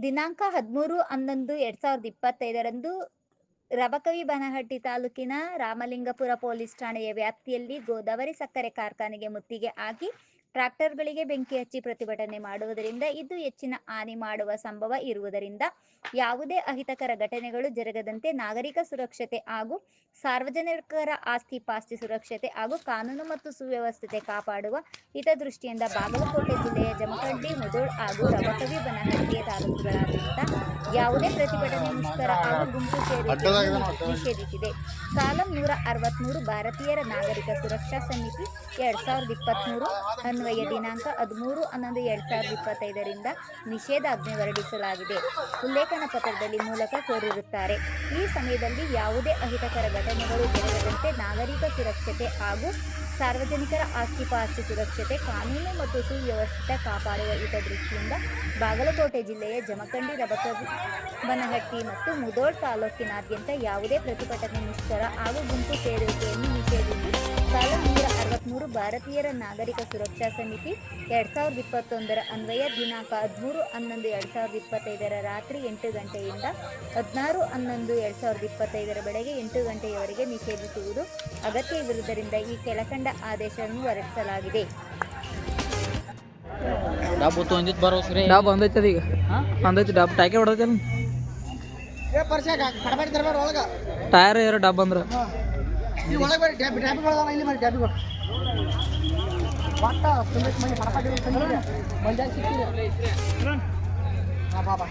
ದಿನಾಂಕ ಹದಿಮೂರು ಹನ್ನೊಂದು ಎರಡ್ ಸಾವಿರದ ಇಪ್ಪತ್ತೈದರಂದು ರಬಕವಿ ಬನಹಟ್ಟಿ ತಾಲೂಕಿನ ರಾಮಲಿಂಗಪುರ ಪೊಲೀಸ್ ಠಾಣೆಯ ವ್ಯಾಪ್ತಿಯಲ್ಲಿ ಗೋದಾವರಿ ಸಕ್ಕರೆ ಕಾರ್ಖಾನೆಗೆ ಮುತ್ತಿಗೆ ಹಾಕಿ ಟ್ರಾಕ್ಟರ್ಗಳಿಗೆ ಬೆಂಕಿ ಹಚ್ಚಿ ಪ್ರತಿಭಟನೆ ಮಾಡುವುದರಿಂದ ಇದು ಹೆಚ್ಚಿನ ಹಾನಿ ಮಾಡುವ ಸಂಭವ ಇರುವುದರಿಂದ ಯಾವುದೇ ಅಹಿತಕರ ಘಟನೆಗಳು ಜರುಗದಂತೆ ನಾಗರಿಕ ಸುರಕ್ಷತೆ ಹಾಗೂ ಸಾರ್ವಜನಿಕರ ಆಸ್ತಿ ಪಾಸ್ತಿ ಸುರಕ್ಷತೆ ಹಾಗೂ ಕಾನೂನು ಮತ್ತು ಸುವ್ಯವಸ್ಥತೆ ಕಾಪಾಡುವ ಹಿತದೃಷ್ಟಿಯಿಂದ ಬಾಗಲಕೋಟೆ ಜಿಲ್ಲೆಯ ಜಮಖಂಡಿ ಮುದೋಳ್ ಹಾಗೂ ರಬಕವಿ ಬನಹಟ್ಟಿಯ ತಾಲೂಕುಗಳಾದ್ಯಂತ ಯಾವುದೇ ಪ್ರತಿಭಟನೆ ಮುಷ್ಕರ ಹಾಗೂ ಗುಂಪು ಸೇರಿ ನಿಷೇಧಿಸಿದೆ. ಕಾಲಂ ನೂರ ಅರವತ್ಮೂರು ಭಾರತೀಯರ ನಾಗರಿಕ ಸುರಕ್ಷಾ ಸಮಿತಿ ಎರಡ್ ಸಾವಿರದ ಇಪ್ಪತ್ತ್ಮೂರು ಅನ್ವಯ ದಿನಾಂಕ ಹದಿಮೂರು, ಹನ್ನೊಂದು, ಎರಡ್ ಸಾವಿರದ ಇಪ್ಪತ್ತೈದರಿಂದ ನಿಷೇಧಾಜ್ಞೆ ಹೊರಡಿಸಲಾಗಿದೆ. ಉಲ್ಲೇಖನ ಪತ್ರದಲ್ಲಿ ಮೂಲಕ ಕೋರಿರುತ್ತಾರೆ. ಈ ಸಮಯದಲ್ಲಿ ಯಾವುದೇ ಅಹಿತಕರ ಘಟನೆಗಳು ಜರುಗದಂತೆ ನಾಗರಿಕ ಸುರಕ್ಷತೆ ಹಾಗೂ ಸಾರ್ವಜನಿಕರ ಆಸ್ತಿ ಪಾಸ್ತಿ ಸುರಕ್ಷತೆ, ಕಾನೂನು ಮತ್ತು ಸುವ್ಯವಸ್ಥಿತ ಕಾಪಾಡುವ ಹಿತದೃಷ್ಟಿಯಿಂದ ಬಾಗಲಕೋಟೆ ಜಿಲ್ಲೆಯ ಜಮಖಂಡಿ ರಬಕವಿ ಬನಹಟ್ಟಿ ಮತ್ತು ಮುದೋಳ್ ತಾಲೂಕಿನಾದ್ಯಂತ ಯಾವುದೇ ಪ್ರತಿಭಟನೆ ಮುಷ್ಕರ ಹಾಗೂ ಗುಂಪು ಸೇರುವಿಕೆಯನ್ನು ಅರವತ್ತ್ಮೂರು ಭಾರತೀಯರ ನಾಗರಿಕ ಸುರಕ್ಷಾ ಸಮಿತಿ ಎರಡ್ ಸಾವಿರದ ಇಪ್ಪತ್ತೊಂದರ ಅನ್ವಯ ದಿನಾಂಕ ಹದಿಮೂರು ಹನ್ನೊಂದು ಎರಡ್ ಸಾವಿರದ ಇಪ್ಪತ್ತೈದರ ರಾತ್ರಿ ಎಂಟು ಗಂಟೆಯಿಂದ ಹದಿನಾರು ಹನ್ನೊಂದು ಎರಡ್ ಸಾವಿರದ ಇಪ್ಪತ್ತೈದರ ಬೆಳಗ್ಗೆ ಎಂಟು ಗಂಟೆಯವರೆಗೆ ನಿಷೇಧಿಸುವುದು ಅಗತ್ಯವಿರುವುದರಿಂದ ಈ ಕೆಳಕಂಡ ಆದೇಶವನ್ನು ಹೊರಡಿಸಲಾಗಿದೆ. ಡಬ್ ಹೊತ್ತು ಬರೋಸ್ರಿ ಡಾಬ್ ಅದೀಗ. ಡಾಬ್. ಹೊಡೆದೈತಿ ಟೈರ್ ಏರ್ ಡಬ್ ಅಂದ್ರ ಇಲ್ಲಿ ಒಳಗೆ ಬರ್ರಿ ಡ್ಯಾಬಿ ಡ್ಯಾಬಿಗಳು ಇಲ್ಲಿ ಮಾಡಿ ಡ್ಯಾಬಿಗಳು ಒಟ್ಟ ಮನೆ ಕಡಬಾಡಿ ತಂದಿದೆ ಮಂಜಾಗ ಸಿಕ್ಕಿದೆ ಹಾಂ ಬಾಬಾ